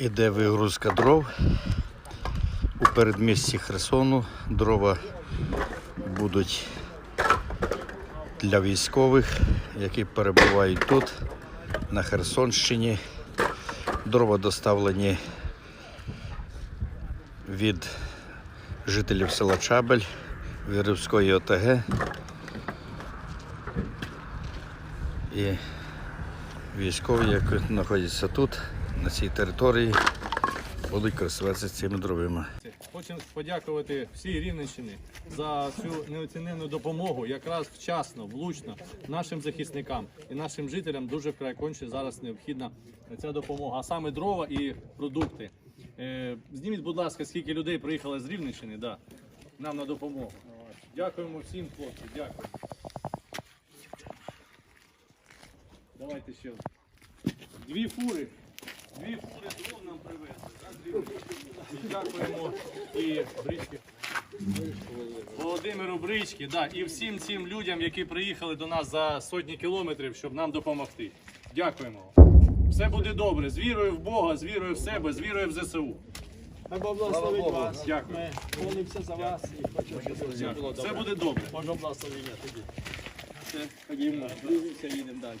Іде вигрузка дров у передмісті Херсону. Дрова будуть для військових, які перебувають тут, на Херсонщині. Дрова доставлені від жителів села Чабель Вірівської ОТГ. І військові, які знаходяться тут, на цій території, будуть користуватися цими дровами. Хочемо подякувати всій Рівненщині за цю неоціненну допомогу, якраз вчасно, влучно нашим захисникам і нашим жителям дуже вкрай конче зараз необхідна ця допомога, а саме дрова і продукти. Е, Зніміть, будь ласка, скільки людей приїхало з Рівненщини да, нам на допомогу. Дякуємо всім, хлопці, дякую. Давайте ще. Дві фури. Дві фури дров нам привезли. да, з Дякуємо і Брички. Володимиру Брички, да, і всім цим людям, які приїхали до нас за сотні кілометрів, щоб нам допомогти. Дякуємо. Все буде добре. З вірою в Бога, з вірою в себе, з вірою в ЗСУ. Хай Бог благословить вас. Дякую. Ми молимося за вас і хочемо, щоб все було Дякую. Все буде добре. Божого благословення тоді. Все, ходімо, друзі, їдемо далі.